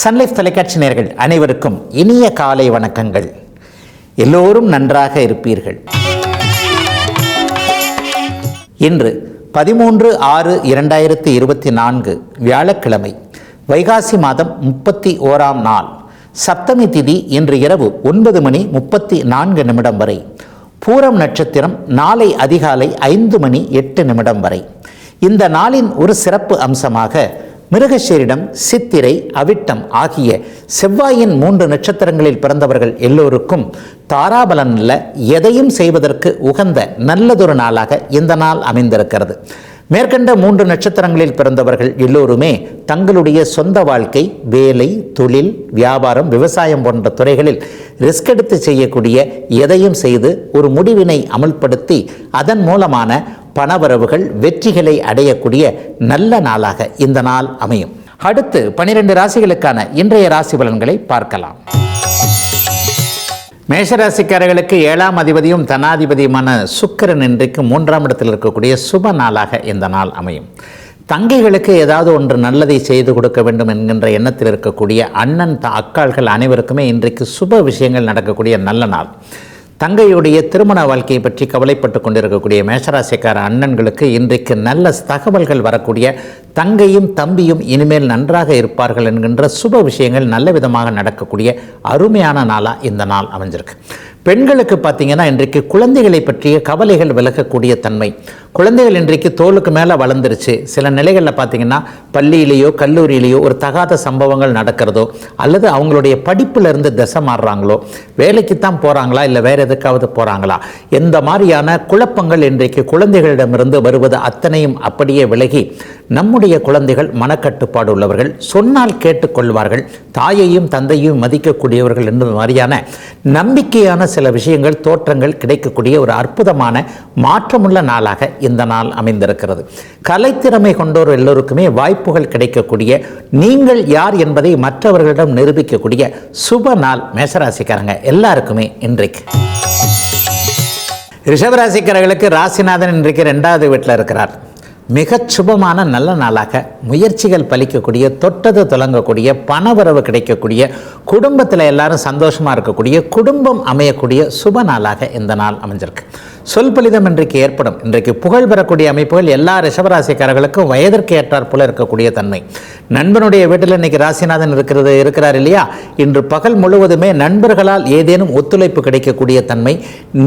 Sun Life தொலைக்காட்சி நேர்கள் அனைவருக்கும் இனிய காலை வணக்கங்கள். எல்லோரும் நன்றாக இருப்பீர்கள். இன்று பதிமூன்று ஆறு இரண்டாயிரத்தி இருபத்தி நான்கு வியாழக்கிழமை வைகாசி மாதம் முப்பத்தி ஓராம் நாள். சப்தமி திதி இன்று இரவு ஒன்பது மணி முப்பத்தி நான்கு நிமிடம் வரை. பூரம் நட்சத்திரம் நாளை அதிகாலை ஐந்து மணி எட்டு நிமிடம் வரை. இந்த நாளின் ஒரு சிறப்பு அம்சமாக மிருகசீரிடம் சித்திரை அவிட்டம் ஆகிய செவ்வாயின் மூன்று நட்சத்திரங்களில் பிறந்தவர்கள் எல்லோருக்கும் தாராபலனில் எதையும் செய்வதற்கு உகந்த நல்லதொரு நாளாக இந்த நாள் அமைந்திருக்கிறது. மேற்கண்ட மூன்று நட்சத்திரங்களில் பிறந்தவர்கள் எல்லோருமே தங்களுடைய சொந்த வாழ்க்கை வேலை தொழில் வியாபாரம் விவசாயம் போன்ற துறைகளில் ரிஸ்க் எடுத்து செய்யக்கூடிய எதையும் செய்து ஒரு முடிவினை அமல்படுத்தி அதன் மூலமான பணவரவுகள் வெற்றிகளை அடையக்கூடிய நல்ல நாளாக இந்த நாள் அமையும். அடுத்து பனிரெண்டு ராசிகளுக்கான இன்றைய ராசி பலன்களை பார்க்கலாம். மேஷராசிக்காரர்களுக்கு ஏழாம் அதிபதியும் தனாதிபதியுமான சுக்கிரன் இன்றைக்கு மூன்றாம் இடத்தில் இருக்கக்கூடிய சுப நாளாக இந்த நாள் அமையும். தங்கைகளுக்கு ஏதாவது ஒன்று நல்லதை செய்து கொடுக்க வேண்டும் என்கின்ற எண்ணத்தில் இருக்கக்கூடிய அண்ணன் அக்காள்கள் அனைவருக்குமே இன்றைக்கு சுப விஷயங்கள் நடக்கக்கூடிய நல்ல நாள். தங்கையுடைய திருமண வாழ்க்கையை பற்றி கவலைப்பட்டு கொண்டிருக்கக்கூடிய மேஷராசிக்கார அண்ணன்களுக்கு இன்றைக்கு நல்ல தகவல்கள் வரக்கூடிய தங்கையும் தம்பியும் இனிமேல் நன்றாக இருப்பார்கள் என்கின்ற சுப விஷயங்கள் நல்ல விதமாக நடக்கக்கூடிய அருமையான நாளாக இந்த நாள் அமைஞ்சிருக்கு. பெண்களுக்கு பார்த்தீங்கன்னா இன்றைக்கு குழந்தைகளை பற்றிய கவலைகள் விலகக்கூடிய தன்மை குழந்தைகள் இன்றைக்கு தோலுக்கு மேலே வளர்ந்துருச்சு. சில நிலைகளில் பார்த்தீங்கன்னா பள்ளியிலேயோ கல்லூரியிலேயோ ஒரு தகாத சம்பவங்கள் நடக்கிறதோ அல்லது அவங்களுடைய படிப்பிலிருந்து திசை மாறுறாங்களோ வேலைக்கு தான் போகிறாங்களா இல்லை வேறு எதுக்காவது போகிறாங்களா எந்த மாதிரியான குழப்பங்கள் இன்றைக்கு குழந்தைகளிடமிருந்து வருவது அத்தனையும் அப்படியே விலகி நம்முடைய குழந்தைகள் மனக்கட்டுப்பாடு உள்ளவர்கள் சொன்னால் கேட்டுக்கொள்வார்கள் தாயையும் தந்தையும் மதிக்கக்கூடியவர்கள் என்பது மாதிரியான நம்பிக்கையான சில விஷயங்கள் தோற்றங்கள் கிடைக்கக்கூடிய ஒரு அற்புதமான மாற்றமுள்ள நாளாக இந்த நாள் அமைந்திருக்கிறது. கலைத்திறமை கொண்டோர் எல்லோருக்குமே வாய்ப்புகள் கிடைக்கக்கூடிய நீங்கள் யார் என்பதை மற்றவர்களிடம் நிரூபிக்கக்கூடிய சுப நாள் மேசராசிக்காரங்க எல்லாருக்குமே இன்றைக்கு. ரிஷபராசிக்காரர்களுக்கு ராசிநாதன் இன்றைக்கு ரெண்டாவது வீட்டில் இருக்கிறார். மிகச் சுபமான நல்ல நாளாக முயற்சிகள் பலிக்கக்கூடிய தொட்டது தொடங்கக்கூடிய பணவரவு கிடைக்கக்கூடிய குடும்பத்தில் எல்லாரும் சந்தோஷமாக இருக்கக்கூடிய குடும்பம் அமையக்கூடிய சுப நாளாக இந்த நாள் அமைஞ்சிருக்கு. சொல் பலிதம் இன்றைக்கு ஏற்படும். இன்றைக்கு புகழ் பெறக்கூடிய அமைப்புகள் எல்லா ரிஷபராசிக்காரர்களுக்கும் வயதிற்கு ஏற்றார் போல இருக்கக்கூடிய தன்மை. நண்பனுடைய வீட்டில் இன்னைக்கு ராசிநாதன் இருக்கிறது இருக்கிறார் இல்லையா? இன்று பகல் முழுவதுமே நண்பர்களால் ஏதேனும் ஒத்துழைப்பு கிடைக்கக்கூடிய தன்மை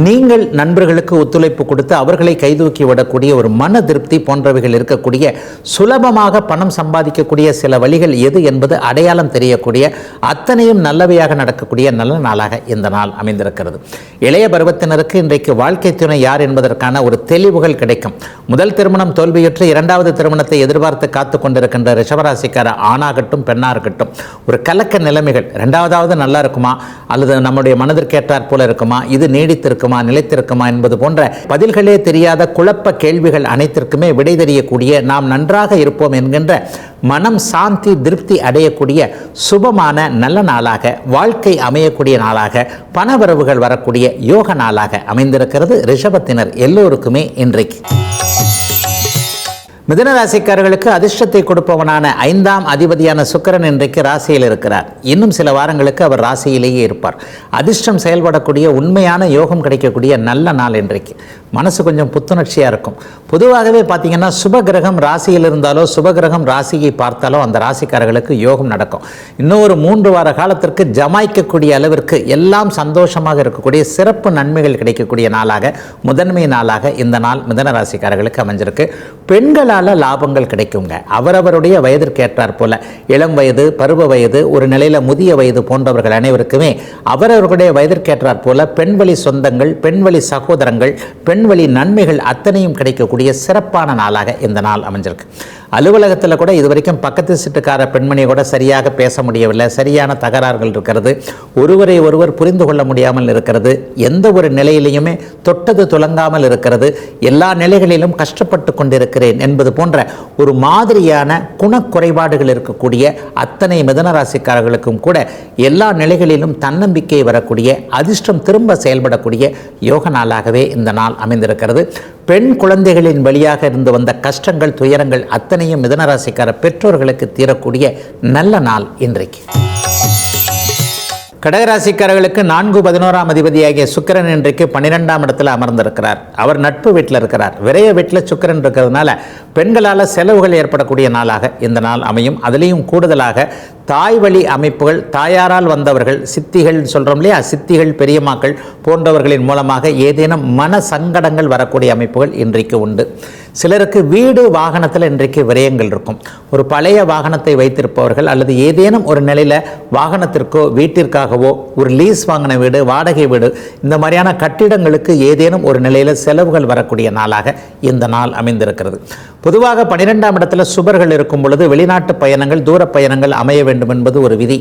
நீங்கள் நண்பர்களுக்கு ஒத்துழைப்பு கொடுத்து அவர்களை கைதூக்கி விடக்கூடிய ஒரு மன திருப்தி போன்றவைகள் இருக்கக்கூடிய சுலபமாக பணம் சம்பாதிக்கக்கூடிய சில வழிகள் எது என்பது அடையாளம் தெரியக்கூடிய அத்தனையும் நல்லவையாக நடக்கக்கூடிய நல்ல நாளாக இந்த நாள் அமைந்திருக்கிறது. இளைய பருவத்தினருக்கு இன்றைக்கு வாழ்க்கை துணை யார் என்பதற்கான ஒரு தெளிவுகள் கிடைக்கும். முதல் திருமணம் தோல்வியுற்று இரண்டாவது திருமணத்தை எதிர்பார்த்து காத்து கொண்டிருக்கின்ற ரிஷபராசிக்கார ஆணாகட்டும் பெண்ணாகட்டும் ஒரு கலக்க நிலைமைகள். ரெண்டாவதாவது நல்லா இருக்குமா? அல்லது நம்முடைய மனதிற்கேற்றாற் போல இருக்குமா? இது நீடித்திருக்குமா? நிலைத்திருக்குமா? என்பது போன்ற பதில்களே தெரியாத குழப்ப கேள்விகள் அனைத்திற்குமே விடை தெரியக்கூடிய நாம் நன்றாக இருப்போம் என்கின்ற மனம் சாந்தி திருப்தி அடையக்கூடிய சுபமான நல்ல நாளாக வாழ்க்கை அமையக்கூடிய நாளாக பணவரவுகள் வரக்கூடிய யோக நாளாக அமைந்திருக்கிறது ரிஷபத்தினர் எல்லோருக்குமே இன்றைக்கு. மிதனராசிக்காரர்களுக்கு அதிர்ஷ்டத்தை கொடுப்பவனான ஐந்தாம் அதிபதியான சுக்கரன் இன்றைக்கு ராசியில் இருக்கிறார். இன்னும் சில வாரங்களுக்கு அவர் ராசியிலேயே இருப்பார். அதிர்ஷ்டம் செயல்படக்கூடிய உண்மையான யோகம் கிடைக்கக்கூடிய நல்ல நாள் இன்றைக்கு. மனசு கொஞ்சம் புத்துணர்ச்சியாக இருக்கும். பொதுவாகவே பார்த்தீங்கன்னா சுபகிரகம் ராசியில் இருந்தாலோ சுபகிரகம் ராசியை பார்த்தாலோ அந்த ராசிக்காரர்களுக்கு யோகம் நடக்கும். இன்னும் ஒரு மூன்று வார காலத்திற்கு ஜமாய்க்கக்கூடிய அளவிற்கு எல்லாம் சந்தோஷமாக இருக்கக்கூடிய சிறப்பு நன்மைகள் கிடைக்கக்கூடிய நாளாக முதன்மை நாளாக இந்த நாள் மிதன ராசிக்காரர்களுக்கு அமைஞ்சிருக்கு. பெண்களால் லாபங்கள் கிடைக்குங்க. அவரவருடைய வயதிற்கேற்றார் போல இளம் வயது பருவ வயது ஒரு நிலையில் முதிய வயது போன்றவர்கள் அனைவருக்குமே அவரவர்களுடைய வயதிற்கேற்றார் போல பெண்வழி சொந்தங்கள் பெண்வழி சகோதரங்கள் பெண் பெண்வழி நன்மைகள் அத்தனையும் கிடைக்கக்கூடிய சிறப்பான நாளாக இந்த நாள் அமைஞ்சிருக்கு. அலுவலகத்தில் கூட இது வரைக்கும் பக்கத்து சீட்டுக்கார பெண்மணியை கூட சரியாக பேச முடியவில்லை. சரியான தகராறுகள் இருக்கிறது. ஒருவரை ஒருவர் புரிந்து கொள்ள முடியாமல் இருக்கிறது. எந்த ஒரு நிலையிலையுமே தொட்டது துலங்காமல் இருக்கிறது. எல்லா நிலைகளிலும் கஷ்டப்பட்டு கொண்டிருக்கிறேன் என்பது போன்ற ஒரு மாதிரியான குணக்குறைபாடுகள் இருக்கக்கூடிய அத்தனை மிதனராசிக்காரர்களுக்கும் கூட எல்லா நிலைகளிலும் தன்னம்பிக்கை வரக்கூடிய அதிர்ஷ்டம் திரும்ப செயல்படக்கூடிய யோக நாளாகவே இந்த நாள் அமை அமைந்திருக்கிறது. பெண் குழந்தைகளின் வழியாக இருந்து வந்த கஷ்டங்கள் துயரங்கள் அத்தனையும் மிதனராசிக்கார பெற்றோர்களுக்கு தீரக்கூடிய நல்ல நாள் இன்றைக்கு. கடகராசிக்காரர்களுக்கு நான்கு பதினோராம் அதிபதியாகிய சுக்கிரன் இன்றைக்கு பன்னிரெண்டாம் இடத்துல அமர்ந்திருக்கிறார். அவர் நட்பு வீட்டில் இருக்கிறார். விரைய வீட்டில் சுக்கிரன் இருக்கிறதுனால பெண்களால் செலவுகள் ஏற்படக்கூடிய நாளாக இந்த நாள் அமையும். அதுலேயும் கூடுதலாக தாய் வழி அமைப்புகள் தாயாரால் வந்தவர்கள் சித்திகள் சொல்கிறோம் இல்லையா? சித்திகள் பெரியம்மாக்கள் போன்றவர்களின் மூலமாக ஏதேனும் மன சங்கடங்கள் வரக்கூடிய அமைப்புகள் இன்றைக்கு உண்டு. சிலருக்கு வீடு வாகனத்தில் இன்றைக்கு விரயங்கள் இருக்கும். ஒரு பழைய வாகனத்தை வைத்திருப்பவர்கள் அல்லது ஏதேனும் ஒரு நிலையில் வாகனத்திற்கோ வீட்டிற்காகவோ ஒரு லீஸ் வாங்கின வீடு வாடகை வீடு இந்த மாதிரியான கட்டிடங்களுக்கு ஏதேனும் ஒரு நிலையில் செலவுகள் வரக்கூடிய நாளாக இந்த நாள் அமைந்திருக்கிறது. பொதுவாக பன்னிரெண்டாம் இடத்துல சுபர்கள் இருக்கும் பொழுது வெளிநாட்டு பயணங்கள் தூர பயணங்கள் அமைய வேண்டும் என்பது ஒரு விதி.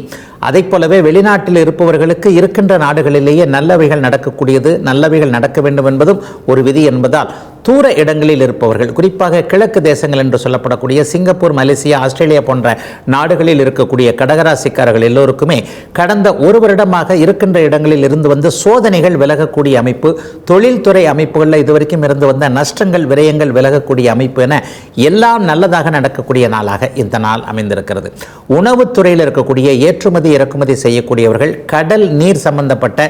அதைப் போலவே வெளிநாட்டில் இருப்பவர்களுக்கு இருக்கின்ற நாடுகளிலேயே நல்லவைகள் நடக்கக்கூடியது நல்லவைகள் நடக்க வேண்டும் என்பதும் ஒரு விதி என்பதால் தூர இடங்களில் இருப்பவர்கள் குறிப்பாக கிழக்கு தேசங்கள் என்று சொல்லப்படக்கூடிய சிங்கப்பூர் மலேசியா ஆஸ்திரேலியா போன்ற நாடுகளில் இருக்கக்கூடிய கடகராசிக்காரர்கள் எல்லோருக்குமே கடந்த ஒரு வருடமாக இருக்கின்ற இடங்களில் இருந்து வந்து சோதனைகள் விலகக்கூடிய அமைப்பு தொழில்துறை அமைப்புகளில் இதுவரைக்கும் இருந்து வந்த நஷ்டங்கள் விரயங்கள் விலகக்கூடிய அமைப்பு என எல்லாம் நல்லதாக நடக்கக்கூடிய நாளாக இந்த நாள் அமைந்திருக்கிறது. உணவுத்துறையில் இருக்கக்கூடிய ஏற்றுமதி இறக்குமதி செய்யக்கூடியவர்கள் கடல் நீர் சம்பந்தப்பட்ட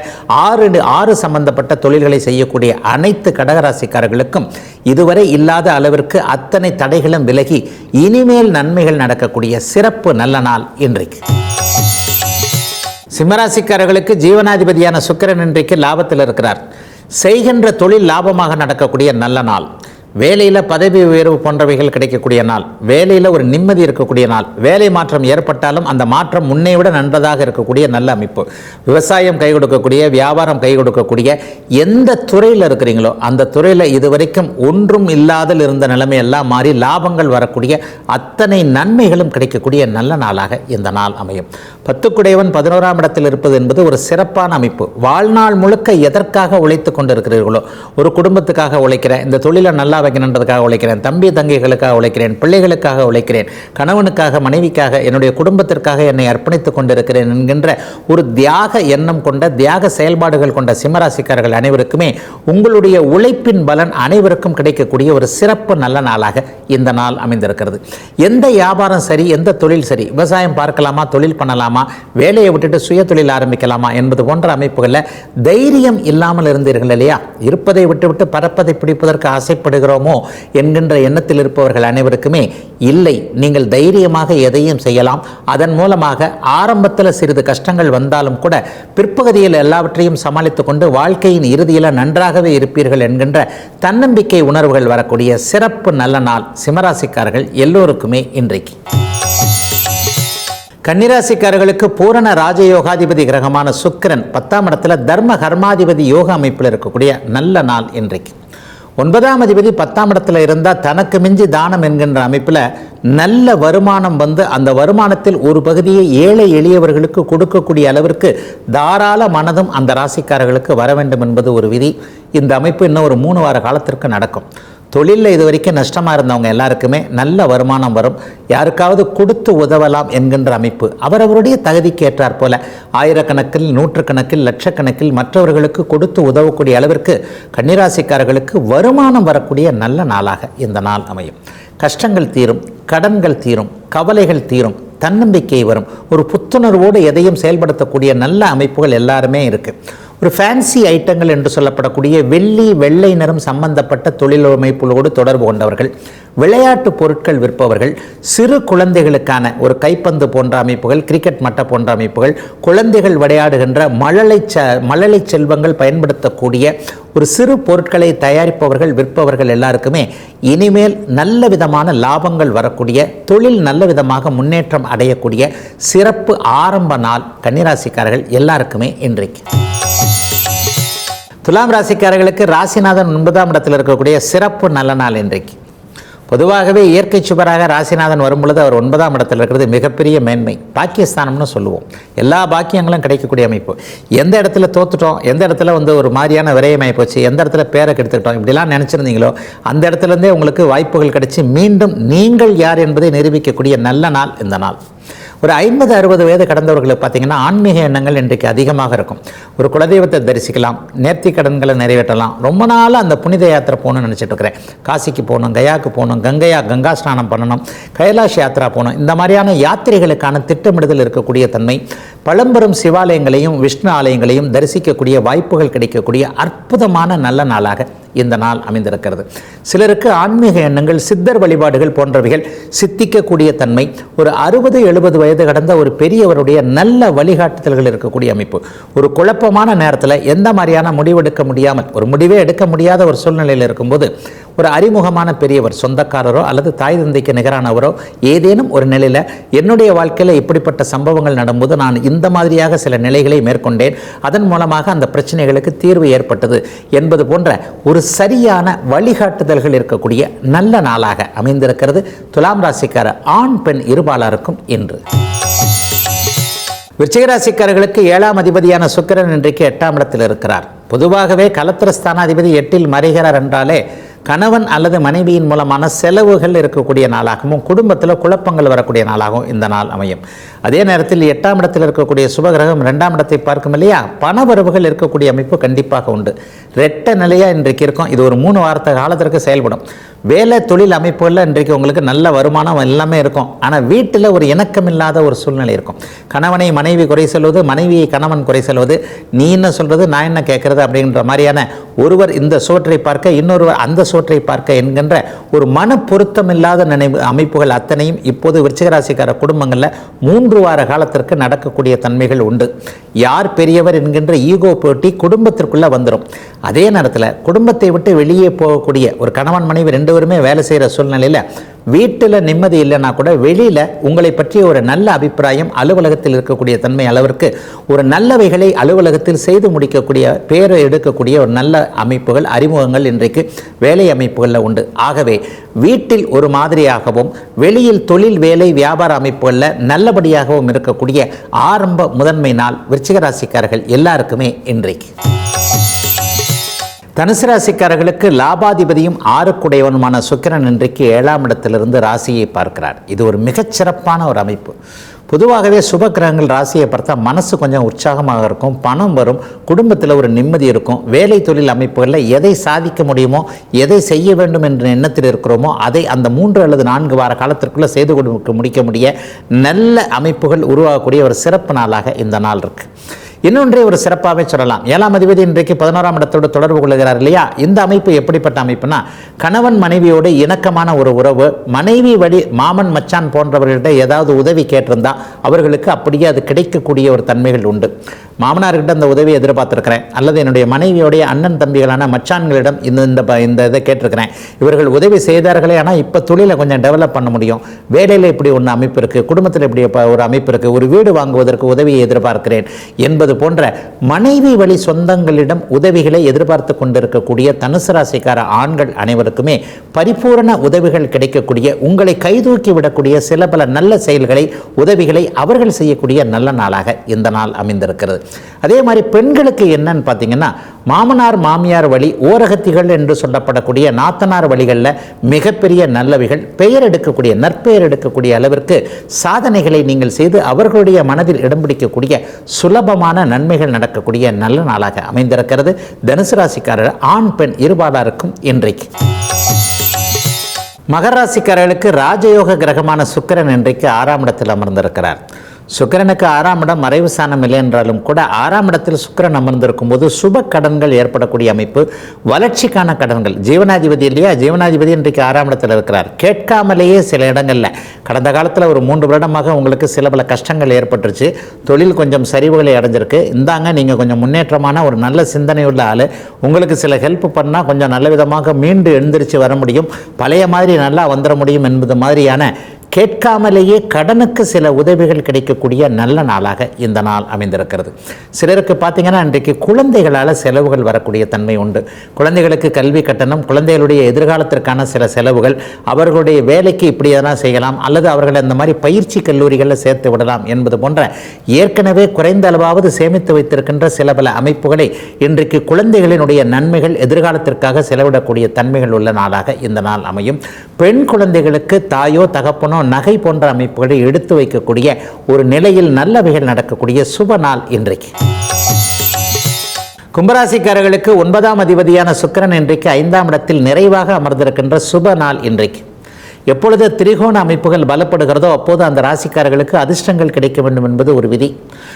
ஆறு ஆறு சம்பந்தப்பட்ட தொழில்களை செய்யக்கூடிய அனைத்து கடகராசிக்காரர்களுக்கும் இதுவரை இல்லாத அளவிற்கு அத்தனை தடைகளும் விலகி இனிமேல் நன்மைகள் நடக்கக்கூடிய சிறப்பு நல்ல நாள் இன்றைக்கு. சிம்மராசிக்காரர்களுக்கு ஜீவனாதிபதியான சுக்கிரன் இன்றைக்கு லாபத்தில் இருக்கிறார் செய்கின்ற தொழில் லாபமாக நடக்கக்கூடிய நல்ல நாள். வேலையில் பதவி உயர்வு போன்றவைகள் கிடைக்கக்கூடிய நாள் வேலையில் ஒரு நிம்மதி இருக்கக்கூடிய நாள் வேலை மாற்றம் ஏற்பட்டாலும் அந்த மாற்றம் முன்னை விட நன்றதாக இருக்கக்கூடிய நல்ல அமைப்பு. விவசாயம் கை கொடுக்கக்கூடிய வியாபாரம் கை கொடுக்கக்கூடிய எந்த துறையில் இருக்கிறீங்களோ அந்த துறையில் இதுவரைக்கும் ஒன்றும் இல்லாதல் இருந்த நிலைமையெல்லாம் மாறி லாபங்கள் வரக்கூடிய அத்தனை நன்மைகளும் கிடைக்கக்கூடிய நல்ல நாளாக இந்த நாள் அமையும். பத்துக்குடையவன் பதினோராம் இடத்தில் இருப்பது என்பது ஒரு சிறப்பான அமைப்பு. வாழ்நாள் முழுக்க எதற்காக உழைத்து கொண்டிருக்கிறீர்களோ ஒரு குடும்பத்துக்காக உழைக்கிறேன் இந்த தொழிலை நல்லா வைக்கணுன்றதுக்காக உழைக்கிறேன் தம்பி தங்கைகளுக்காக உழைக்கிறேன் பிள்ளைகளுக்காக உழைக்கிறேன் கணவனுக்காக மனைவிக்காக என்னுடைய குடும்பத்திற்காக என்னை அர்ப்பணித்துக் கொண்டிருக்கிறேன் என்கின்ற ஒரு தியாக எண்ணம் கொண்ட தியாக செயல்பாடுகள் கொண்ட சிம்மராசிக்காரர்கள் அனைவருக்குமே உங்களுடைய உழைப்பின் பலன் அனைவருக்கும் கிடைக்கக்கூடிய ஒரு சிறப்பு நல்ல நாளாக இந்த நாள் அமைந்திருக்கிறது. எந்த வியாபாரம் சரி எந்த தொழில் சரி விவசாயம் பார்க்கலாமா தொழில் பண்ணலாமா வேலையை விட்டுட்டு சுய தொழில் ஆரம்பிக்கலாமா என்பது போன்ற அமைப்புகளில் தைரியம் இல்லாமல் இருந்தீர்கள் இல்லையா? இருப்பதை விட்டுவிட்டு பறப்பதை பிடிப்பதற்கு ஆசைப்படுகிறோம். என்கின்ற எண்ணத்தில் இருப்பவர்கள் அனைவருக்குமே இல்லை. நீங்கள் தைரியமாக எதையும் செய்யலாம். அதன் மூலமாக ஆரம்பத்தில் சிறிது கஷ்டங்கள் வந்தாலும் கூட பிற்பகுதியில் எல்லாவற்றையும் சமாளித்து கொண்டு வாழ்க்கையின் இறுதியில் நன்றாகவே இருப்பீர்கள் என்கின்ற தன்னம்பிக்கை உணர்வுகள் வரக்கூடிய சிறப்பு நல்ல நாள் சிம்மராசிக்காரர்கள் எல்லோருக்குமே இன்றைக்கு. கன்னிராசிக்காரர்களுக்கு பூரண ராஜயோகாதிபதி கிரகமான சுக்கிரன் பத்தாம் இடத்துல தர்ம கர்மாதிபதி யோக அமைப்பில் இருக்கக்கூடிய நல்ல நாள் இன்றைக்கு. ஒன்பதாம் அதிபதி பத்தாம் இடத்துல இருந்தால் தனக்கு மிஞ்சி தானம் என்கின்ற அமைப்பில் நல்ல வருமானம் வந்து அந்த வருமானத்தில் ஒரு பகுதியை ஏழை எளியவர்களுக்கு கொடுக்கக்கூடிய அளவிற்கு தாராள மனதும் அந்த ராசிக்காரர்களுக்கு வர வேண்டும் என்பது ஒரு விதி. இந்த அமைப்பு இன்னும் ஒரு மூணு வார காலத்திற்கு நடக்கும். தொழிலில் இது வரைக்கும் நஷ்டமாக இருந்தவங்க எல்லாருக்குமே நல்ல வருமானம் வரும். யாருக்காவது கொடுத்து உதவலாம் என்கின்ற அமைப்பு அவரவருடைய தகுதிக்கேற்றார் போல. ஆயிரக்கணக்கில் நூற்றுக்கணக்கில் லட்சக்கணக்கில் மற்றவர்களுக்கு கொடுத்து உதவக்கூடிய அளவிற்கு கன்னிராசிக்காரர்களுக்கு வருமானம் வரக்கூடிய நல்ல நாளாக இந்த நாள் அமையும். கஷ்டங்கள் தீரும் கடன்கள் தீரும் கவலைகள் தீரும் தன்னம்பிக்கை வரும். ஒரு புத்துணர்வோடு எதையும் செயல்படுத்தக்கூடிய நல்ல அமைப்புகள் எல்லாருமே இருக்குது ஒரு ஃபேன்சி ஐட்டங்கள் என்று சொல்லப்படக்கூடிய வெள்ளி வெள்ளை நிறம் சம்பந்தப்பட்ட தொழிலமைப்புகளோடு தொடர்பு கொண்டவர்கள் விளையாட்டு பொருட்கள் விற்பவர்கள் சிறு குழந்தைகளுக்கான ஒரு கைப்பந்து போன்ற அமைப்புகள் கிரிக்கெட் மட்ட போன்ற அமைப்புகள் குழந்தைகள் விளையாடுகின்ற மழலை ச மழலை செல்வங்கள் பயன்படுத்தக்கூடிய ஒரு சிறு பொருட்களை தயாரிப்பவர்கள் விற்பவர்கள் எல்லாருக்குமே இனிமேல் நல்ல விதமான லாபங்கள் வரக்கூடிய தொழில் நல்ல விதமாக முன்னேற்றம் அடையக்கூடிய சிறப்பு ஆரம்ப நாள் கன்னிராசிக்காரர்கள் எல்லாருக்குமே இன்றைக்கு. துலாம் ராசிக்காரர்களுக்கு ராசிநாதன் ஒன்பதாம் இடத்தில் இருக்கக்கூடிய சிறப்பு நல்ல நாள் இன்றைக்கு. பொதுவாகவே இயற்கை சுபராக ராசிநாதன் வரும்பொழுது அவர் ஒன்பதாம் இடத்தில் இருக்கிறது மிகப்பெரிய மேன்மை. பாக்கியஸ்தானம்னு சொல்லுவோம். எல்லா பாக்கியங்களும் கிடைக்கக்கூடிய அமைப்பு. எந்த இடத்துல தோத்துட்டோம் எந்த இடத்துல வந்து ஒரு மாதிரியான விரயமாகி போச்சு எந்த இடத்துல பேரை கெடுத்துக்கிட்டோம் இப்படிலாம் நினச்சிருந்தீங்களோ அந்த இடத்துலேருந்தே உங்களுக்கு வாய்ப்புகள் கிடைச்சி மீண்டும் நீங்கள் யார் என்பதை நிரூபிக்கக்கூடிய நல்ல நாள் இந்த நாள். ஒரு ஐம்பது அறுபது வயது கடந்தவர்களுக்கு பார்த்தீங்கன்னா ஆன்மீக எண்ணங்கள் இன்றைக்கு அதிகமாக இருக்கும். ஒரு குலதெய்வத்தை தரிசிக்கலாம் நேர்த்தி கடன்களை நிறைவேற்றலாம். ரொம்ப நாளாக அந்த புனித யாத்திரை போகணும்னு நினச்சிட்டு இருக்கிறேன். காசிக்கு போகணும் கயாவுக்கு போகணும் கங்கையா கங்கா ஸ்நானம் பண்ணணும் கைலாஷ் யாத்ரா போகணும். இந்த மாதிரியான யாத்திரைகளுக்கான திட்டமிடுதல் இருக்கக்கூடிய தன்மை பழம்பெரும் சிவாலயங்களையும் விஷ்ணு ஆலயங்களையும் தரிசிக்கக்கூடிய வாய்ப்புகள் கிடைக்கக்கூடிய அற்புதமான நல்ல நாளாக இந்த நாள் அமைந்திருக்கிறது. சிலருக்கு ஆன்மீக எண்ணங்கள் சித்தர் வழிபாடுகள் போன்றவைகள் சித்திக்கக்கூடிய தன்மை ஒரு அறுபது எழுபது வயது கடந்த ஒரு பெரியவருடைய நல்ல வழிகாட்டுதல்கள் இருக்கக்கூடிய அமைப்பு. ஒரு குழப்பமான நேரத்தில் எந்த மாதிரியான முடிவெடுக்க முடியாமல் ஒரு முடிவே எடுக்க முடியாத ஒரு சூழ்நிலையில் இருக்கும்போது ஒரு அறிமுகமான பெரியவர் சொந்தக்காரரோ அல்லது தாய் தந்தைக்கு நிகரானவரோ ஏதேனும் ஒரு நிலையில் என்னுடைய வாழ்க்கையில் இப்படிப்பட்ட சம்பவங்கள் நடக்கும்போது நான் இந்த மாதிரியாக சில நிலைகளை மேற்கொண்டேன். அதன் மூலமாக அந்த பிரச்சனைகளுக்கு தீர்வு ஏற்பட்டது என்பது போன்ற ஒரு சரியான வழிகாட்டுதல்கள் இருக்கக்கூடிய நல்ல நாளாக அமைந்திருக்கிறது. துலாம் ராசிக்கார ஆண் பெண் இருபாலருக்கும் இன்று. விருச்சிகராசிக்காரர்களுக்கு ஏழாம் அதிபதியான சுக்கிரன் இன்றைக்கு எட்டாம் இடத்தில் இருக்கிறார். பொதுவாகவே கலத்திரஸ்தானாதிபதி எட்டில் மறைகிறார் என்றாலே கணவன் அல்லது மனைவியின் மூலமான செலவுகள் இருக்கக்கூடிய நாளாகவும் குடும்பத்தில் குழப்பங்கள் வரக்கூடிய நாளாகவும் இந்த நாள் அமையும். அதே நேரத்தில் எட்டாம் இடத்தில் இருக்கக்கூடிய சுபகிரகம் ரெண்டாம் இடத்தை பார்க்கும் இல்லையா? பணவரவுகள் இருக்கக்கூடிய அமைப்பு கண்டிப்பாக உண்டு. ரெட்ட நிலையாக இன்றைக்கு இருக்கும். இது ஒரு மூணு வாரத்த காலத்திற்கு செயல்படும். வேலை தொழில் அமைப்புகளில் இன்றைக்கு உங்களுக்கு நல்ல வருமானம் எல்லாமே இருக்கும். ஆனால் வீட்டில் ஒரு இணக்கம் இல்லாத ஒரு சூழ்நிலை இருக்கும். கணவனை மனைவி குறை சொல்வது மனைவியை கணவன் குறை சொல்வது நீ என்ன சொல்கிறது நான் என்ன கேட்குறது அப்படின்ற மாதிரியான ஒருவர் இந்த சுவற்றை பார்க்க இன்னொருவர் அந்த சோற்றை பார்க்க என்கின்ற ஒரு மன பொருத்தமில்லாத நினைவு அமைப்புகள் அத்தனையும் இப்போது விருச்சிகராசிக்கார குடும்பங்களில் மூன்று வார காலத்திற்கு நடக்கக்கூடிய தன்மைகள் உண்டு. யார் பெரியவர் என்கின்ற ஈகோ போட்டி குடும்பத்திற்குள்ளே வந்துடும் அதே நேரத்தில் குடும்பத்தை விட்டு வெளியே போகக்கூடிய ஒரு கணவன் மனைவி ரெண்டு பேருமே வேலை செய்கிற சூழ்நிலையில் வீட்டில் நிம்மதி இல்லைன்னா கூட வெளியில் உங்களை பற்றிய ஒரு நல்ல அபிப்பிராயம் அலுவலகத்தில் இருக்கக்கூடிய தன்மை அளவிற்கு ஒரு நல்லவைகளை அலுவலகத்தில் செய்து முடிக்கக்கூடிய பேரை எடுக்கக்கூடிய ஒரு நல்ல அமைப்புகள் அறிமுகங்கள் இன்றைக்கு வேலை அமைப்புகளில் உண்டு. ஆகவே வீட்டில் ஒரு மாதிரியாகவும் வெளியில் தொழில் வேலை வியாபார அமைப்புகளில் நல்லபடியாகவும் இருக்கக்கூடிய ஆரம்ப முதன்மை நாள் விருச்சிக ராசிக்காரர்கள் எல்லாருக்குமே இன்றைக்கு. தனுசு ராசிக்காரர்களுக்கு லாபாதிபதியும் ஆறுக்குடையவனுமான சுக்கிரன் இன்றைக்கு ஏழாம் இடத்திலிருந்து ராசியை பார்க்கிறார். இது ஒரு மிகச்சிறப்பான ஒரு அமைப்பு. பொதுவாகவே சுப கிரகங்கள் ராசியை பார்த்தா மனசு கொஞ்சம் உற்சாகமாக இருக்கும் பணம் வரும் குடும்பத்தில் ஒரு நிம்மதி இருக்கும் வேலை தொழில் அமைப்புகளில் எதை சாதிக்க முடியுமோ எதை செய்ய வேண்டும் என்ற எண்ணத்தில் இருக்கிறோமோ அதை அந்த மூன்று அல்லது நான்கு வார காலத்திற்குள்ளே செய்து கொடுக்க முடிக்க முடிய நல்ல அமைப்புகள் உருவாகக்கூடிய ஒரு சிறப்பு நாளாக இந்த நாள் இருக்குது இன்னொன்றே ஒரு சிறப்பாகவே சொல்லலாம். ஏழாம் அதிபதி இன்றைக்கு பதினோராம் இடத்தோடு தொடர்பு கொள்கிறார் இல்லையா? இந்த அமைப்பு எப்படிப்பட்ட அமைப்புனா கணவன் மனைவியோடு இணக்கமான ஒரு உறவு மனைவி வழி மாமன் மச்சான் போன்றவர்கள்ட்ட ஏதாவது உதவி கேட்டிருந்தா அவர்களுக்கு அப்படியே அது கிடைக்கக்கூடிய ஒரு தன்மைகள் உண்டு. மாமனார்கிட்ட அந்த உதவியை எதிர்பார்த்துருக்கிறேன். அல்லது என்னுடைய மனைவியோடைய அண்ணன் தம்பிகளான மச்சான்களிடம் இந்த இந்த ப- இந்த இதை கேட்டிருக்கிறேன். இவர்கள் உதவி செய்தார்களே ஆனால் இப்போ தொழிலை கொஞ்சம் டெவலப் பண்ண முடியும். வேலையில் இப்படி ஒன்று அமைப்பு இருக்குது குடும்பத்தில் இப்படி ஒரு அமைப்பு இருக்குது ஒரு வீடு வாங்குவதற்கு உதவியை எதிர்பார்க்கிறேன் என்பது என்பது போன்ற மனைவி வழி சொந்தங்களிடம் உதவிகளை எதிர்பார்த்து கொண்டிருக்கக்கூடிய தனுசு ராசிக்கார ஆண்கள் அனைவருக்குமே பரிபூரண உதவிகள் கிடைக்கக்கூடிய உங்களை கைதூக்கி விடக்கூடிய சில பல நல்ல செயல்களை உதவிகளை அவர்கள் செய்யக்கூடிய நல்ல நாளாக இந்த நாள் அமைந்திருக்கிறது. அதே மாதிரி பெண்களுக்கு என்னன்னு பார்த்தீங்கன்னா மாமனார் மாமியார் வழி ஓரகத்திகள் என்று சொல்லப்படக்கூடிய நாத்தனார் வழிகளில் மிகப்பெரிய நல்லவைகள் பெயர் எடுக்கக்கூடிய நற்பெயர் எடுக்கக்கூடிய அளவிற்கு சாதனைகளை நீங்கள் செய்து அவர்களுடைய மனதில் இடம் பிடிக்கக்கூடிய சுலபமான நன்மைகள் நடக்கக்கூடிய நல்ல நாளாக அமைந்திருக்கிறது. தனுசு ராசிக்காரர் ஆண் பெண் இருபாலாருக்கும் இன்றைக்கு. மகராசிக்காரர்களுக்கு ராஜயோக கிரகமான சுக்கரன் இன்றைக்கு ஆறாம் இடத்தில் அமர்ந்திருக்கிறார். சுக்கிரனுக்கு ஆறாம் இடம் மறைவு ஸ்தானம் இல்லை என்றாலும் கூட ஆறாம் இடத்தில் சுக்கிரன் அமர்ந்திருக்கும் போது சுப கடன்கள் ஏற்படக்கூடிய அமைப்பு வளர்ச்சிக்கான கடன்கள். ஜீவனாதிபதி இல்லையா? ஜீவனாதிபதி இன்றைக்கு ஆறாம் இடத்தில் இருக்கிறார். கேட்காமலேயே சில இடங்களில் கடந்த காலத்தில் ஒரு மூன்று வருடமாக உங்களுக்கு சில பல கஷ்டங்கள் ஏற்பட்டுருச்சு. தொழில் கொஞ்சம் சரிவுகளை அடைஞ்சிருக்கு. இந்தாங்க நீங்கள் கொஞ்சம் முன்னேற்றமான ஒரு நல்ல சிந்தனை உள்ள ஆள். உங்களுக்கு சில ஹெல்ப் பண்ணால் கொஞ்சம் நல்ல விதமாக மீண்டு எழுந்திரிச்சு வர முடியும். பழைய மாதிரி நல்லா வந்துட முடியும் என்பது மாதிரியான கேட்காமலேயே கடனுக்கு சில உதவிகள் கிடைக்கக்கூடிய நல்ல நாளாக இந்த நாள் அமைந்திருக்கிறது. சிலருக்கு பார்த்தீங்கன்னா இன்றைக்கு குழந்தைகளால் செலவுகள் வரக்கூடிய தன்மை உண்டு. குழந்தைகளுக்கு கல்வி கட்டணம் குழந்தைகளுடைய எதிர்காலத்திற்கான சில செலவுகள் அவர்களுடைய வேலைக்கு இப்படி எதனா செய்யலாம் அல்லது அவர்களை அந்த மாதிரி பயிற்சி கல்லூரிகளில் சேர்த்து விடலாம் என்பது போன்ற ஏற்கனவே குறைந்த அளவாவது சேமித்து வைத்திருக்கின்ற சில பல அமைப்புகளை இன்றைக்கு குழந்தைகளினுடைய நன்மைகள் எதிர்காலத்திற்காக செலவிடக்கூடிய தன்மைகள் உள்ள நாளாக இந்த நாள் அமையும். பெண் குழந்தைகளுக்கு தாயோ தகப்பனோ நகை போன்ற அமைப்புகளை எடுத்து வைக்கக்கூடிய ஒரு நிலையில் நல்லவைகள் நடக்கக்கூடிய சுப நாள் இன்றைக்கு. கும்பராசிக்காரர்களுக்கு ஒன்பதாம் அதிபதியான சுக்கிரன் இன்றைக்கு ஐந்தாம் இடத்தில் நிறைவாக அமர்ந்திருக்கின்ற சுப நாள் இன்றைக்கு. எப்பொழுது திரிகோண அமைப்புகள் பலப்படுகிறதோ அப்போது அந்த ராசிக்காரர்களுக்கு அதிர்ஷ்டங்கள் கிடைக்க வேண்டும் என்பது ஒரு விதி.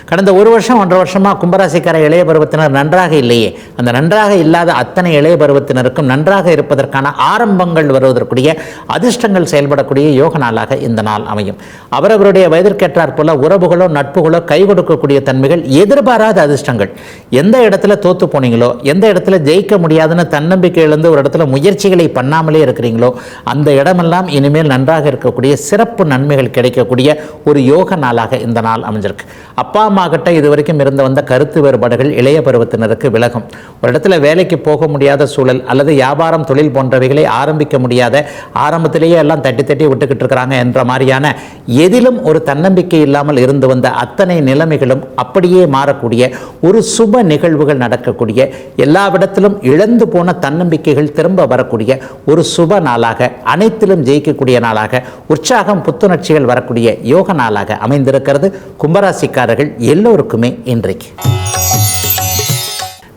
கடந்த ஒரு வருஷம் ஒன்றரை வருஷமாக கும்பராசிக்கார இளைய பருவத்தினர் நன்றாக இல்லையே. அந்த நன்றாக இல்லாத அத்தனை இளைய பருவத்தினருக்கும் நன்றாக இருப்பதற்கான ஆரம்பங்கள் வருவதற்குரிய அதிர்ஷ்டங்கள் செயல்படக்கூடிய யோக நாளாக இந்த நாள் அமையும். அவரவருடைய வயதிற்கேற்றாற் போல உறவுகளோ நட்புகளோ கை கொடுக்கக்கூடிய தன்மைகள் எதிர்பாராத அதிர்ஷ்டங்கள். எந்த இடத்துல தோத்து போனீங்களோ எந்த இடத்துல ஜெயிக்க முடியாதுன்னு தன்னம்பிக்கை இழந்து ஒரு இடத்துல முயற்சிகளை பண்ணாமலே இருக்கிறீங்களோ அந்த இடமெல்லாம் இனிமேல் நன்றாக இருக்கக்கூடிய சிறப்பு நன்மைகள் கிடைக்கக்கூடிய ஒரு யோக நாளாக இந்த நாள் அமைஞ்சிருக்கு. அப்பா அம்மா கிட்ட இதுவரைக்கும் இருந்து வந்த கருத்து வேறுபாடுகள் இளைய பருவத்தினருக்கு விலகும். ஒரு இடத்துல வேலைக்கு போக முடியாத சூழல் அல்லது வியாபாரம் தொழில் போன்றவைகளை ஆரம்பிக்க முடியாத ஆரம்பத்திலேயே எல்லாம் தட்டி தட்டி விட்டுக்கிட்டு இருக்கிறாங்க என்ற மாதிரியான எதிலும் ஒரு தன்னம்பிக்கை இல்லாமல் இருந்து வந்த அத்தனை நிலைமைகளும் அப்படியே மாறக்கூடிய ஒரு சுப நிகழ்வுகள் நடக்கக்கூடிய எல்லாவிடத்திலும் இழந்து போன தன்னம்பிக்கைகள் திரும்ப வரக்கூடிய ஒரு சுப நாளாக அனைத்திலும் ஜெயிக்க ஜெயிக்கக்கூடிய நாளாக உற்சாகம் புத்துணர்ச்சிகள் வரக்கூடிய யோக நாளாக அமைந்திருக்கிறது. கும்பராசிக்காரர்கள் எல்லோருக்குமே இன்றைக்கு.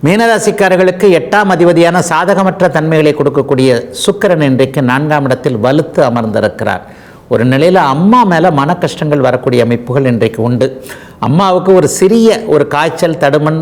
மீனராசிக்காரர்களுக்கு எட்டாம் அதிபதியான சாதகமற்ற தன்மைகளை கொடுக்கக்கூடிய சுக்கிரன் இன்றைக்கு நான்காம் இடத்தில் வலுத்து அமர்ந்திருக்கிறார். ஒரு நிலையில் அம்மா மேலே மன கஷ்டங்கள் வரக்கூடிய அமைப்புகள் இன்றைக்கு உண்டு. அம்மாவுக்கு ஒரு சிறிய ஒரு காய்ச்சல் தடுமன்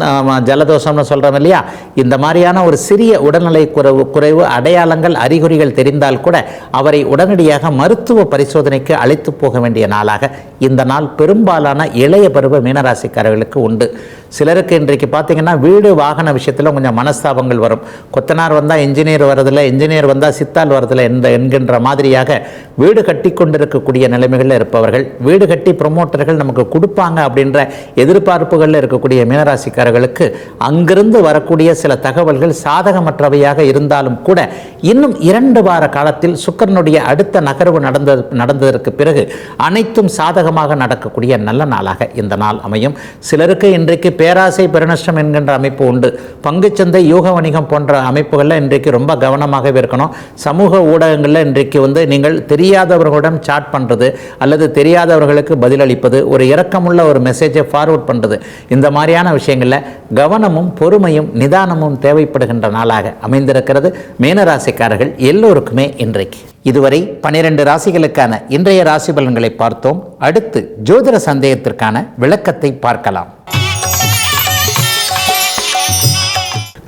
ஜலதோஷம்னு சொல்கிறோம் இல்லையா? இந்த மாதிரியான ஒரு சிறிய உடல்நிலை குறைவு குறைவு அடையாளங்கள் அறிகுறிகள் தெரிந்தால் கூட அவரை உடனடியாக மருத்துவ பரிசோதனைக்கு அழைத்து போக வேண்டிய நாளாக இந்த நாள் பெரும்பாலான இளைய பருவ மீனராசிக்காரர்களுக்கு உண்டு. சிலருக்கு இன்றைக்கு பார்த்தீங்கன்னா வீடு வாகன விஷயத்தில் கொஞ்சம் மனஸ்தாபங்கள் வரும். கொத்தனார் வந்தால் இன்ஜினியர் வரதில்லை இன்ஜினியர் வந்தால் சித்தால் வரதில்லை என்ற என்கின்ற மாதிரியாக வீடு கட்டி கொண்டிருக்கக்கூடிய நிலைமைகளில் இருப்பவர்கள் வீடு கட்டி ப்ரொமோட்டர்கள் நமக்கு கொடுப்பாங்க அப்படின்ற எதிர்பார்ப்புகளில் இருக்கக்கூடிய மீனராசிக்காரர்களுக்கு அங்கிருந்து வரக்கூடிய சில தகவல்கள் சாதகமற்றவையாக இருந்தாலும் கூட இன்னும் இரண்டு வார காலத்தில் சுக்கரனுடைய அடுத்த நகர்வு நடந்தது நடந்ததற்கு பிறகு அனைத்தும் சாதகமாக நடக்கக்கூடிய நல்ல நாளாக இந்த நாள் அமையும். சிலருக்கு இன்றைக்கு பேராசை பெருநஷ்டம் என்கின்ற அமைப்பு உண்டு. பங்குச்சந்தை யூக வணிகம் போன்ற அமைப்புகளில் இன்றைக்கு ரொம்ப கவனமாகவே இருக்கணும். சமூக ஊடகங்களில் இன்றைக்கு வந்து நீங்கள் தெரியாதவர்களுடன் சாட் பண்ணுறது அல்லது தெரியாதவர்களுக்கு பதிலளிப்பது ஒரு இரக்கமுள்ள ஒரு மெசேஜை ஃபார்வர்ட் பண்ணுறது இந்த மாதிரியான விஷயங்களில் கவனமும் பொறுமையும் நிதானமும் தேவைப்படுகின்ற நாளாக அமைந்திருக்கிறது. மீனராசிக்காரர்கள் எல்லோருக்குமே இன்றைக்கு. இதுவரை பனிரெண்டு ராசிகளுக்கான இன்றைய ராசி பலன்களை பார்த்தோம். அடுத்து ஜோதிட சந்தேகத்திற்கான விளக்கத்தை பார்க்கலாம்.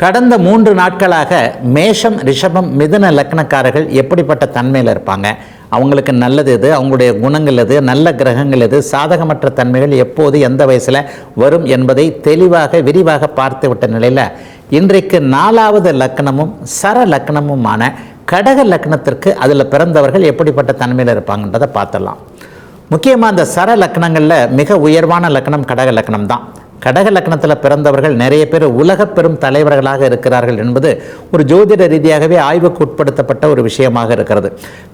கடந்த மூன்று நாட்களாக மேஷம் ரிஷபம் மிதுன லக்னக்காரர்கள் எப்படிப்பட்ட தன்மையில் இருப்பாங்க? அவங்களுக்கு நல்லது எது? அவங்களுடைய குணங்கள் எது? நல்ல கிரகங்கள் எது? சாதகமற்ற தன்மைகள் எப்போது எந்த வயசில் வரும் என்பதை தெளிவாக விரிவாக பார்த்து விட்ட நிலையில் இன்றைக்கு நாலாவது லக்னமும் சர லக்னமுமான கடக லக்னத்திற்கு அதில் பிறந்தவர்கள் எப்படிப்பட்ட தன்மையில் இருப்பாங்கன்றதை பார்த்துடலாம். முக்கியமாக அந்த சர லக்னங்களில் மிக உயர்வான லக்னம் கடக லக்னம் தான் கடக லக்னத்தில் பிறந்தவர்கள் நிறைய பேர் உலக பெரும் தலைவர்களாக இருக்கிறார்கள் என்பது ஒரு ஜோதிட ரீதியாகவே ஆய்வுக்கு உட்படுத்தப்பட்ட ஒரு விஷயமாக இருக்கிறது.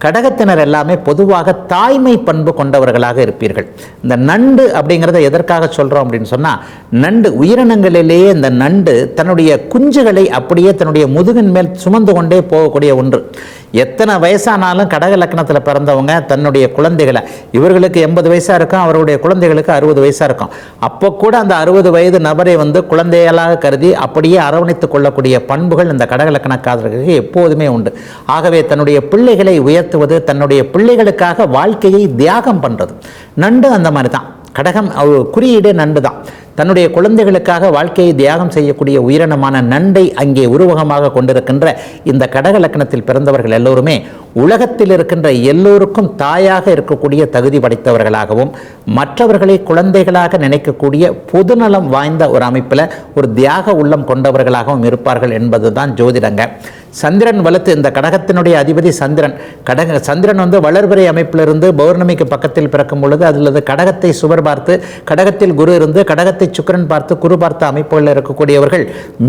கடகத்தினர் எல்லாமே பொதுவாக தாய்மை பண்பு கொண்டவர்களாக இருப்பீர்கள். இந்த நண்டு அப்படிங்கிறத எதற்காக சொல்கிறோம் அப்படின்னு சொன்னால் நண்டு உயிரினங்களிலேயே இந்த நண்டு தன்னுடைய குஞ்சுகளை அப்படியே தன்னுடைய முதுகின் மேல் சுமந்து கொண்டே போகக்கூடிய ஒன்று. எத்தனை வயசானாலும் கடக லக்னத்தில் பிறந்தவங்க தன்னுடைய குழந்தைகளை இவர்களுக்கு எண்பது வயசாக இருக்கும் அவருடைய குழந்தைகளுக்கு அறுபது வயசாக இருக்கும். அப்போ கூட அந்த அறுபது வயது நபரை வந்து குழந்தைகளாக கருதி அப்படியே அரவணைத்து கொள்ளக்கூடிய பண்புகள் இந்த கடகலக்கணக்காரர்களுக்கு எப்போதுமே உண்டு. ஆகவே தன்னுடைய பிள்ளைகளை உயர்த்துவது தன்னுடைய பிள்ளைகளுக்காக வாழ்க்கையை தியாகம் பண்ணுறது நண்டு அந்த மாதிரி தான் கடகம் குறியீடு நண்டு தான் தன்னுடைய குழந்தைகளுக்காக வாழ்க்கையை தியாகம் செய்யக்கூடிய உயிரினமான நண்டை அங்கே உருவகமாக கொண்டிருக்கின்ற இந்த கடக லக்னத்தில் பிறந்தவர்கள் எல்லோருமே உலகத்தில் இருக்கின்ற எல்லோருக்கும் தாயாக இருக்கக்கூடிய தகுதி படைத்தவர்களாகவும் மற்றவர்களை குழந்தைகளாக நினைக்கக்கூடிய பொதுநலம் வாய்ந்த ஒரு அமைப்பில் ஒரு தியாக உள்ளம் கொண்டவர்களாகவும் இருப்பார்கள் என்பதுதான் ஜோதிடங்க. சந்திரன் வலுத்து இந்த கடகத்தினுடைய அதிபதி சந்திரன் கடக சந்திரன் வந்து வளர்பிறை அமைப்பிலிருந்து பௌர்ணமிக்கு பக்கத்தில் பிறக்கும் பொழுது அதில் கடகத்தை சுவர் பார்த்து கடகத்தில் குரு இருந்து கடகத்தை சுக்கிரன் பார்த்து குரு பார்த்த அமைப்புகளில் இருக்கக்கூடியவர்கள்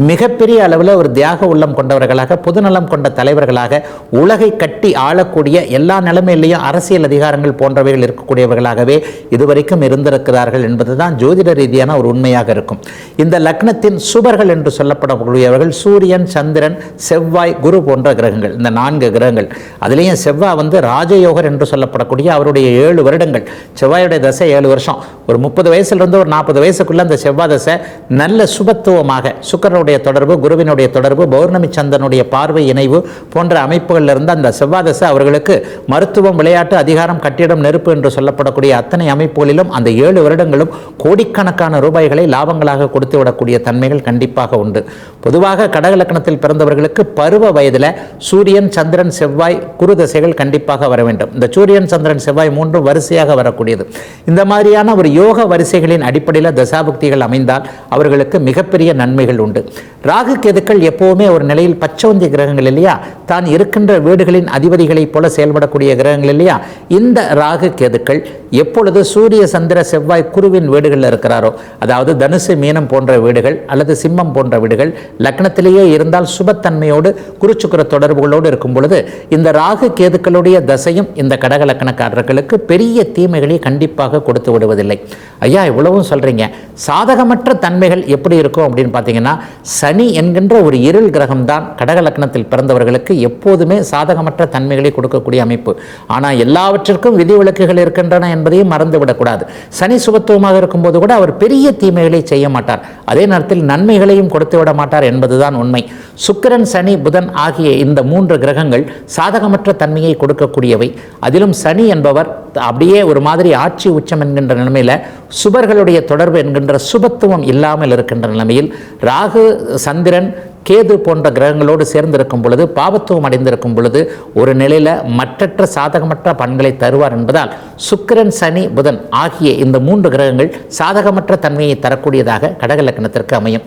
மிகப்பெரிய அளவில் ஒரு தியாக உள்ளம் கொண்டவர்களாக பொதுநலம் கொண்ட தலைவர்களாக உலகை கட்டி ஆளக்கூடிய எல்லா நிலைமையிலையும் அரசியல் அதிகாரங்கள் போன்றவைகள் இருக்கக்கூடியவர்களாகவே இதுவரைக்கும் இருந்திருக்கிறார்கள் என்பதுதான் ஜோதிட ரீதியான ஒரு உண்மையாக இருக்கும். இந்த லக்னத்தின் சுபர்கள் என்று சொல்லப்படக்கூடியவர்கள் சூரியன் சந்திரன் செவ்வாய் குரு போன்ற கிரகங்கள். இந்த நான்கு கிரகங்கள். அதுலேயும் செவ்வாய் வந்து ராஜயோகர் என்று சொல்லப்படக்கூடிய அவருடைய ஏழு வருடங்கள். செவ்வாயுடைய தசை ஏழு வருஷம். ஒரு முப்பது வயசுலேருந்து ஒரு நாற்பது வயசுக்குள்ள அந்த செவ்வாய் தசை நல்ல சுபத்துவமாக சுக்கரனுடைய தொடர்பு குருவினுடைய தொடர்பு பௌர்ணமி சந்தனுடைய பார்வை இணைவு போன்ற அமைப்புகளில் இருந்து அந்த செவ்வாய் தசை அவர்களுக்கு மருத்துவம் விளையாட்டு அதிகாரம் கட்டிடம் நெருப்பு என்று சொல்லப்படக்கூடிய அத்தனை அமைப்புகளிலும் அந்த ஏழு வருடங்களும் கோடிக்கணக்கான ரூபாய்களை லாபங்களாக கொடுத்து விடக்கூடிய தன்மைகள் கண்டிப்பாக உண்டு. பொதுவாக கடகலக்கணத்தில் பிறந்தவர்களுக்கு பருவ வயதில் சூரியன் சந்திரன் செவ்வாய் குரு தசைகள் கண்டிப்பாக வர வேண்டும். இந்த சூரியன் சந்திரன் செவ்வாய் மூன்றும் வரிசையாக வரக்கூடியது. இந்த மாதிரியான ஒரு யோக வரிசைகளின் அடிப்படையில் தசாபு பக்திகள் அமைந்தால் அவர்களுக்கு மிகப்பெரிய நன்மைகள் உண்டு. ராகு கெதுக்கள் எப்போவுமே ஒரு நிலையில் பச்சவந்தி கிரகங்கள் இல்லையா? தான் இருக்கின்ற வீடுகளின் அதிபதிகளைப் போல செயல்படக்கூடிய கிரகங்கள் இல்லையா? இந்த ராகு கேதுக்கள் எப்பொழுது சூரிய சந்திர செவ்வாய் குருவின் வீடுகளில் இருக்கிறாரோ அதாவது தனுசு மீனம் போன்ற வீடுகள் அல்லது சிம்மம் போன்ற வீடுகள் லக்னத்திலேயே இருந்தால் சுபத்தன்மையோடு குருச்சுக்குர தொடர்புகளோடு இருக்கும் பொழுது இந்த ராகு கேதுக்களுடைய தசையும் இந்த கடக லக்கணக்காரர்களுக்கு பெரிய தீமைகளை கண்டிப்பாக கொடுத்து விடுவதில்லை. ஐயா இவ்வளவும் சொல்றீங்க. சாதகமற்ற தன்மைகள் எப்படி இருக்கும் அப்படின்னு பார்த்தீங்கன்னா சனி என்கின்ற ஒரு இருள் கிரகம்தான் கடக லக்னத்தில் பிறந்தவர்களுக்கு எப்போதுமே சாதகமற்ற தன்மைகளை கொடுக்கக்கூடிய அமைப்பு. ஆனால் எல்லாவற்றிற்கும் விதிவிலக்குகள் இருக்கின்றன என்பதையும் மறந்துவிடக்கூடாது. சனி சுபத்துவமாக இருக்கும்போது கூட அவர் பெரிய தீமைகளை செய்ய மாட்டார். அதே நேரத்தில் நன்மைகளையும் கொடுத்து விட மாட்டார் என்பதுதான் உண்மை. சுக்கிரன் சனி புதன் ஆகிய இந்த மூன்று கிரகங்கள் சாதகமற்ற தன்மையை கொடுக்கக்கூடியவை. அதிலும் சனி என்பவர் அப்படியே ஒரு மாதிரி ஆட்சி உச்சம் என்கின்ற நிலைமையில் சுபர்களுடைய தொடர்பு என்கின்ற சுபத்துவம் இல்லாமல் இருக்கின்ற நிலைமையில் ராகு சந்திரன் கேது போன்ற கிரகங்களோடு சேர்ந்திருக்கும் பொழுது பாவத்துவம் அடைந்திருக்கும் பொழுது ஒரு நிலையில் மற்றற்ற சாதகமற்ற பண்களை தருவார் என்பதால் சுக்கிரன் சனி புதன் ஆகிய இந்த மூன்று கிரகங்கள் சாதகமற்ற தன்மையை தரக்கூடியதாக கடக லக்கணத்திற்கு அமையும்.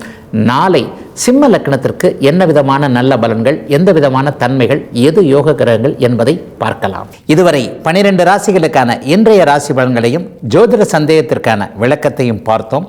நாளை சிம்ம லக்கணத்திற்கு என்ன விதமான நல்ல பலன்கள் எந்த விதமான தன்மைகள் எது யோக கிரகங்கள் என்பதை பார்க்கலாம். இதுவரை பனிரெண்டு ராசிகளுக்கான இன்றைய ராசி பலன்களையும் ஜோதிட சந்தேகத்திற்கான விளக்கத்தையும் பார்த்தோம்.